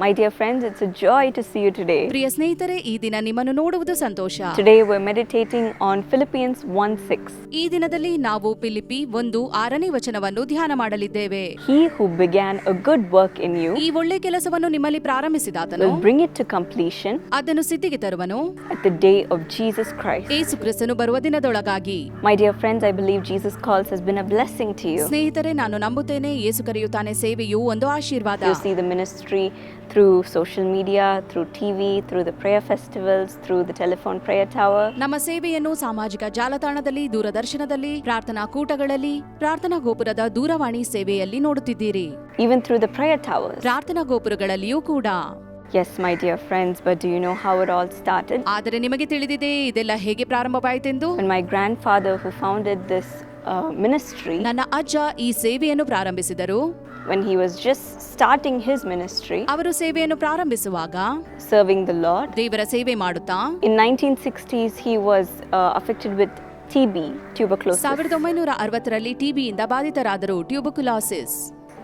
My dear friends it's joy to see you today ಪ್ರಿಯ ಸ್ನೇಹಿತರೆ ಈ ದಿನ ನಿಮ್ಮನ್ನು ನೋಡುವುದು ಸಂತೋಷ. Today we meditating on Philippians one six ಈ ದಿನದಲ್ಲಿ ನಾವು ಫಿಲಿಪಿ ಒಂದು ಆರನೇ ವಚನವನ್ನು ಧ್ಯಾನ ಮಾಡಲಿದ್ದೇವೆ. He who began a good work in you ಈ ಒಳ್ಳೆ ಕೆಲಸವನ್ನು ನಿಮ್ಮಲ್ಲಿ ಪ್ರಾರಂಭಿಸಿದ ಆತನು ಬ್ರಿಂಗ್ ಇಟ್ ಟು ಕಂಪ್ಲೀಷನ್ ಅದನ್ನು ಸಿದ್ಧಿಗೆ ತರುವನು. At the day of Jesus Christ ಯೇಸು ಕ್ರಿಸ್ತನು ಬರುವ ದಿನದೊಳಗಾಗಿ. My dear friends I believe Jesus calls has been a blessing to you ಸ್ನೇಹಿತರೆ ನಾನು ನಂಬುತ್ತೇನೆ ಯೇಸು ಕರೆಯುತ್ತಾನೆ ಸೇವೆಯು ಒಂದು ಆಶೀರ್ವಾದ. You see the ministry through social media, through TV, through the prayer festivals, through the telephone prayer tower. ನಮ್ಮ ಸೇವೆಯನ್ನು ಸಾಮಾಜಿಕ ಜಾಲತಾಣದಲ್ಲಿ ದೂರದರ್ಶನದಲ್ಲಿ ಪ್ರಾರ್ಥನಾ ಕೂಟಗಳಲ್ಲಿ ಪ್ರಾರ್ಥನಾ ಗೋಪುರದ ದೂರವಾಣಿ ಸೇವೆಯಲ್ಲಿ ನೋಡುತ್ತಿದ್ದೀರಿ even through the prayer towers. ಪ್ರಾರ್ಥನಾ ಗೋಪುರಗಳಲ್ಲಿಯೂ ಕೂಡ Yes, my dear friends, but do you know how it all started? ಆದರೆ ನಿಮಗೆ ತಿಳಿದಿದೆ ಇದೆಲ್ಲ ಹೇಗೆ ಪ್ರಾರಂಭವಾಯಿತೆಂದು When my grandfather, who founded this uh, ministry, ನನ್ನ ಅಜ್ಜ ಈ ಸೇವೆಯನ್ನು ಪ್ರಾರಂಭಿಸಿದರು when he was just starting his ministry, ಅವರು ಸೇವೆಯನ್ನು ಪ್ರಾರಂಭಿಸುವಾಗ serving the Lord, ದೇವರ ಸೇವೆ ಮಾಡುತ್ತಾ in 1960s he was uh, affected with TB, tuberculosis. ಸಾವಿರದ ಒಂಬೈನೂರ TB ಟಿಬಿಯಿಂದ ಬಾಧಿತರಾದರು tuberculosis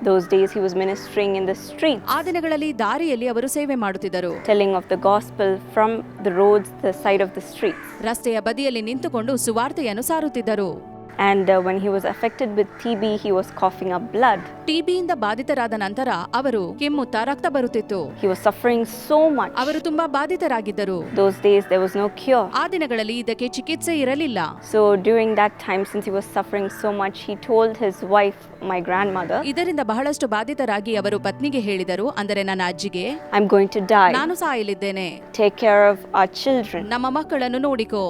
Those days he was ministering in the street, ಆ ದಿನಗಳಲ್ಲಿ ದಾರಿಯಲ್ಲಿ ಅವರು ಸೇವೆ ಮಾಡುತ್ತಿದ್ದರು telling of the gospel from the roads, the side of the streets. ರಸ್ತೆಯ ಬದಿಯಲ್ಲಿ ನಿಂತುಕೊಂಡು ಸುವಾರ್ತೆಯನ್ನು ಸಾರುತ್ತಿದ್ದರು and when he was affected with T B he was coughing a blood T ಟಿಬಿಯಿಂದ ಬಾಧಿತರಾದ ನಂತರ ಅವರು ಕೆಮ್ಮುತ್ತ ರಕ್ತ ಬರುತ್ತಿತ್ತು. He was suffering so much ಅವರು ತುಂಬಾ ಬಾಧಿತರಾಗಿದ್ದರು. Those days there was no cure ಆ ದಿನಗಳಲ್ಲಿ ಇದಕ್ಕೆ ಚಿಕಿತ್ಸೆ ಇರಲಿಲ್ಲ. So during that time since he was suffering so much he told his wife my grandmother ಇದರಿಂದ ಬಹಳಷ್ಟು ಬಾಧಿತರಾಗಿ ಅವರು ಪತ್ನಿಗೆ ಹೇಳಿದರು. ಅಂದರೆ ನನ್ನ ಅಜ್ಜಿಗೆ I am going to die ನಾನು ಸಾಯಲಿದ್ದೇನೆ. Take care of our children ನಮ್ಮ ಮಕ್ಕಳನ್ನು ನೋಡಿಕೋ.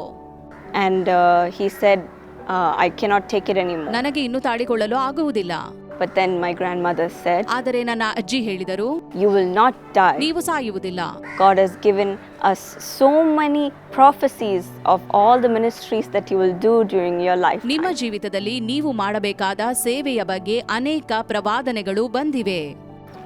And he said said, cannot take it anymore ನನಗೆ ಇನ್ನು ತಾಳಿಕೊಳ್ಳಲು ಆಗುವುದಿಲ್ಲ But then my grandmother said, ಆದರೆ ನನ್ನ ಅಜ್ಜಿ ಹೇಳಿದರು You will not die. ನೀವು ಸಾಯುವುದಿಲ್ಲ God has given us so many prophecies of all the ministries that you will do during your life. ನಿಮ್ಮ ಜೀವಿತದಲ್ಲಿ ನೀವು ಮಾಡಬೇಕಾದ ಸೇವೆಯ ಬಗ್ಗೆ ಅನೇಕ ಪ್ರವಾದನೆಗಳು ಬಂದಿವೆ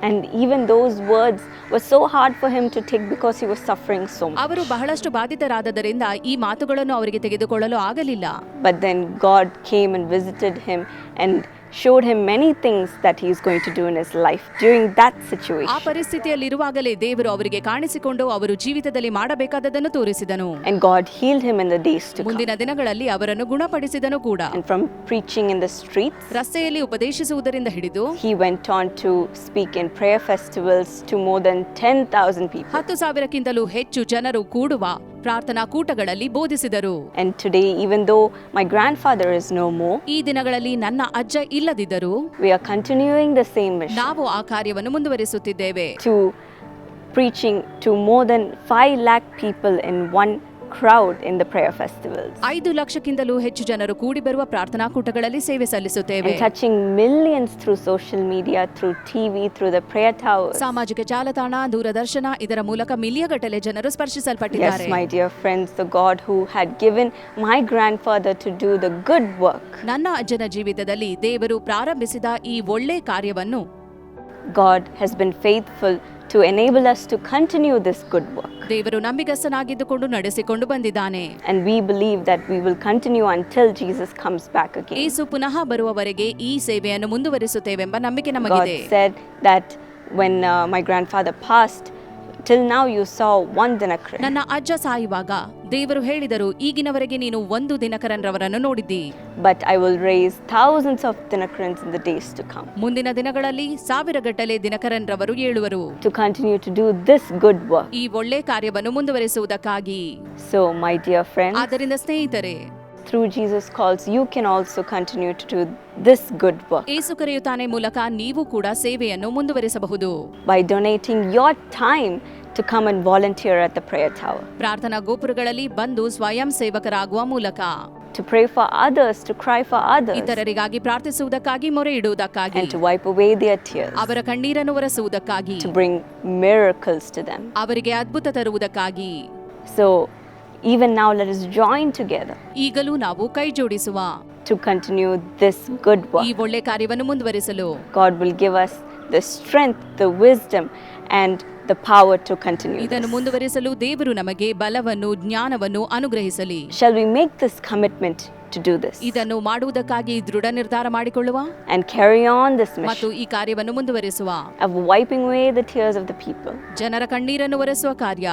and even those words was so hard for him to take because he was suffering so ಅವರು ಬಹಳಷ್ಟು ಬಾಧಿತರಾದದರಿಂದ ಈ ಮಾತುಗಳನ್ನು ಅವರಿಗೆ ತೆಗೆದುಕೊಳ್ಳಲು ಆಗಲಿಲ್ಲ. But then God came and visited him and showed him many things that he is going to do in his life during that ಆ situation. ಪರಿಸ್ಥಿತಿಯಲ್ಲಿರುವಾಗಲೇ ದೇವರು ಅವರಿಗೆ ಕಾಣಿಸಿಕೊಂಡು ಅವರು ಜೀವಿತದಲ್ಲಿ ಮಾಡಬೇಕಾದದನ್ನು ತೋರಿಸಿದನು And God healed him in the days to come. ಮುಂದಿನ ದಿನಗಳಲ್ಲಿ ಅವರನ್ನು ಗುಣಪಡಿಸಿದನು ಕೂಡ And from preaching in the streets, ರಸ್ತೆಯಲ್ಲಿ ಉಪದೇಶಿಸುವುದರಿಂದ ಹಿಡಿದು he went on to speak in prayer festivals to more than 10,000 people. ಹತ್ತು ಸಾವಿರಕ್ಕಿಂತಲೂ ಹೆಚ್ಚು ಜನರು ಕೂಡುವ ಪ್ರಾರ್ಥನಾ ಕೂಟಗಳಲ್ಲಿ ಬೋಧಿಸಿದರು. ಈ ದಿನಗಳಲ್ಲಿ ನನ್ನ ಅಜ್ಜ ಇಲ್ಲದಿದ್ದರು ವೆ ದ ಸೇಮ್ ನಾವು ಆ ಕಾರ್ಯವನ್ನು ಮುಂದುವರಿಸುತ್ತಿದ್ದೇವೆ. To preaching to more than five lakh people in one crowd in the prayer festivals ಐದು ಲಕ್ಷಕ್ಕಿಂತಲೂ ಹೆಚ್ಚು ಜನರು ಕೂಡಿ ಬರುವ ಪ್ರಾರ್ಥನಾ ಕೂಟಗಳಲ್ಲಿ ಸೇವೆ ಸಲ್ಲಿಸುತ್ತೇವೆ and touching millions through social media, through TV, through the prayer towers. ಸಾಮಾಜಿಕ ಜಾಲತಾಣ ದೂರದರ್ಶನ ಇದರ ಮೂಲಕ ಮಿಲಿಯಗಟ್ಟಲೆ ಜನರು Yes, ಸ್ಪರ್ಶಿಸಲ್ಪಟ್ಟಿದ್ದಾರೆ my dear friends, the God who had given my grandfather to do the good work, ನನ್ನ ಅಜ್ಜನ ಜೀವಿತದಲ್ಲಿ ದೇವರು ಪ್ರಾರಂಭಿಸಿದ ಈ ಒಳ್ಳೆ ಕಾರ್ಯವನ್ನು God has been faithful to enable us to continue this good work. ದೇವರು ನಂಬಿಗಸ್ತನಾಗಿದ್ದುಕೊಂಡು ನಡೆಸಿಕೊಂಡು ಬಂದಿದ್ದಾನೆ And we believe that we will continue until Jesus comes back again. ಏಸು ಪುನಃ ಬರುವವರೆಗೆ ಈ ಸೇವೆಯನ್ನು ಮುಂದುವರಿಸುತ್ತೇವೆಂಬ ನಂಬಿಕೆ God ನಮಗಿದೆ said that when uh, my grandfather passed, till now you saw one Dinakara ನನ್ನ ಅಜ್ಜ ಸಾಯುವಾಗ ದೇವರು ಹೇಳಿದರು ಈಗಿನವರೆಗೆ ನೀನು ಒಂದು ದಿನಕರನ್ರವರನ್ನು ನೋಡಿದ್ದಿ. But I will raise thousands of Dinakarans in the days to come ಮುಂದಿನ ದಿನಗಳಲ್ಲಿ ಸಾವಿರ ಗಟ್ಟಲೆ ದಿನಕರನ್ರವರು ಹೇಳುವರು to continue to do this good work ಈ ಒಳ್ಳೆ ಕಾರ್ಯವನ್ನು ಮುಂದುವರಿಸುವುದಕ್ಕಾಗಿ. ಸೋ ಮೈ ಡಿಯರ್ ಫ್ರೆಂಡ್ಸ್ ಆದರಿಂದ ಸ್ನೇಹಿತರೆ through Jesus' calls, you can also continue to do this good work ಏಸು ಕರೆಯುತ್ತಾನೆ ಮೂಲಕ ನೀವು ಕೂಡ ಸೇವೆಯನ್ನು ಮುಂದುವರಿಸಬಹುದು by donating your time to come and volunteer at the prayer tower, ಪ್ರಾರ್ಥನಾ ಗೋಪುರಗಳಲ್ಲಿ ಬಂದು ಸ್ವಯಂ ಸೇವಕರಾಗುವ ಮೂಲಕ to pray for others, to cry for others, ಇತರರಿಗಾಗಿ ಪ್ರಾರ್ಥಿಸುವುದಕ್ಕಾಗಿ ಮೊರೆ ಇಡುವುದಕ್ಕಾಗಿ and to wipe away their tears, ಅವರ ಕಣ್ಣೀರನ್ನು ಒರೆಸುವುದಕ್ಕಾಗಿ to bring miracles to them. ಅವರಿಗೆ ಅದ್ಭುತ ತರುವುದಕ್ಕಾಗಿ So, even now let us join together ಈಗಲೂ ನಾವು ಕೈ ಜೋಡಿಸುವ to continue this good work ಈ ಒಳ್ಳೆ ಕಾರ್ಯವನ್ನು ಮುಂದುವರಿಸಲು. God will give us the strength the wisdom and the power to continue ಇದನ್ನು ಮುಂದುವರಿಸಲು ದೇವರು ನಮಗೆ ಬಲವನ್ನು ಜ್ಞಾನವನ್ನು ಅನುಗ್ರಹಿಸಲಿ. Shall we make this commitment to do this ಇದನ್ನು ಮಾಡುವುದಕ್ಕಾಗಿ ದೃಢ ನಿರ್ಧಾರ ಮಾಡಿಕೊಳ್ಳುವ. ಅಂಡ್ ಕೆರಿಯ ಆನ್ ದಿಸ್ ಮತ್ತು ಈ ಕಾರ್ಯವನ್ನು ಮುಂದುವರಿಸುವ. A wiping away the tears the people ಜನರ ಕಣ್ಣೀರನ್ನು ವರಿಸುವ ಕಾರ್ಯ.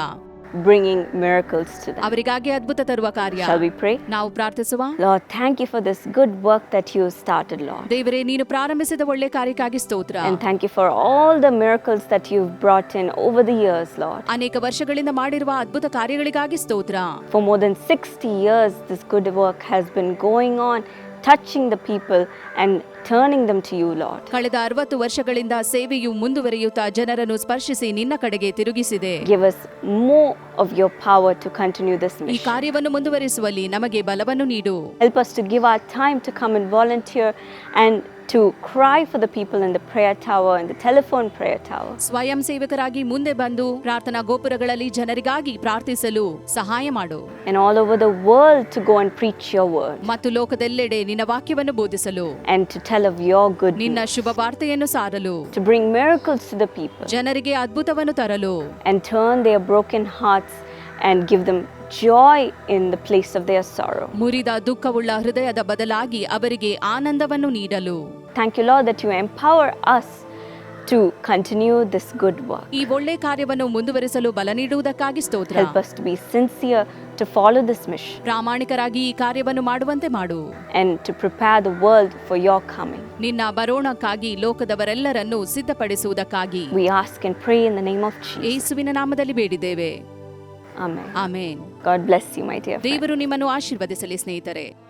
bringing miracles to them. ಅವರಿಗಾಗಿ ಅದ್ಭುತ ತರುವ ಕಾರ್ಯ Shall we pray? ನಾವು ಪ್ರಾರ್ಥಿಸುವ Lord, thank you for this good work that you started, Lord. ದೇವರೇ ನೀನು ಪ್ರಾರಂಭಿಸಿದ ಒಳ್ಳೆ ಕಾರ್ಯಕ್ಕಾಗಿ ಸ್ತೋತ್ರ And thank you for all the miracles that you've brought in over the years, Lord. ಅನೇಕ ವರ್ಷಗಳಿಂದ ಮಾಡಿರುವ ಅದ್ಭುತ ಕಾರ್ಯಗಳಿಗಾಗಿ ಸ್ತೋತ್ರ For more than 60 years, this good work has been going on, touching the people and turning them to you Lord ಕಳೆದ ಅರವತ್ತು ವರ್ಷಗಳಿಂದ ಸೇವೆಯು ಮುಂದುವರಿಯುತ್ತಾ ಜನರನ್ನು ಸ್ಪರ್ಶಿಸಿ ನಿನ್ನ ಕಡೆಗೆ ತಿರುಗಿಸಿದೆ. Give us more of your power to continue this ಈ ಕಾರ್ಯವನ್ನು ಮುಂದುವರಿಸುವಲ್ಲಿ ನಮಗೆ ಬಲವನ್ನು ನೀಡು. Help us to give our time to come and volunteer and to cry for the people in the prayer tower and the telephone prayer tower. ಸ್ವಯಂ ಸೇವಕರಾಗಿ ಮುಂದೆ ಬಂದು ಪ್ರಾರ್ಥನಾ ಗೋಪುರಗಳಲ್ಲಿ ಜನರಿಗಾಗಿ ಪ್ರಾರ್ಥಿಸಲು ಸಹಾಯ ಮಾಡು And all over the world to go and preach your word ಮತ್ತು ಲೋಕದೆಲ್ಲೆಡೆ ನಿನ್ನ ವಾಕ್ಯವನ್ನು ಬೋಧಿಸಲು and to tell of your good ನಿನ್ನ news, ಶುಭ ವಾರ್ತೆಯನ್ನು ಸಾರಲು to bring miracles to the people ಜನರಿಗೆ ಅದ್ಭುತವನ್ನು ತರಲು and turn their broken hearts and give them joy in the place of their sorrow. ಮುರಿದ ದುಃಖವುಳ್ಳ ಹೃದಯದ ಬದಲಾಗಿ ಅವರಿಗೆ ಆನಂದವನ್ನು ನೀಡಲು Thank you, Lord, that you empower us to continue this good work. ಈ ಒಳ್ಳೆ ಕಾರ್ಯವನ್ನು ಮುಂದುವರಿಸಲು ಬಲ ನೀಡುವುದಕ್ಕಾಗಿ ಸ್ತೋತ್ರ Help us to be sincere to follow this mission ಪ್ರಾಮಾಣಿಕರಾಗಿ ಈ ಕಾರ್ಯವನ್ನು ಮಾಡುವಂತೆ ಮಾಡು and to prepare the world for your coming. ನಿನ್ನ ಬರೋಣಕ್ಕಾಗಿ ಲೋಕದವರೆಲ್ಲರನ್ನು ಸಿದ್ಧಪಡಿಸುವುದಕ್ಕಾಗಿ We ask and pray in the name of Jesus. ಯೇಸುವಿನ ನಾಮದಲ್ಲಿ ಬೇಡಿದ್ದೇವೆ amen God bless you my dear favour ದೇವರು ನಿಮ್ಮನ್ನು ಆಶೀರ್ವದಿಸಲಿ ಸ್ನೇಹಿತರೆ.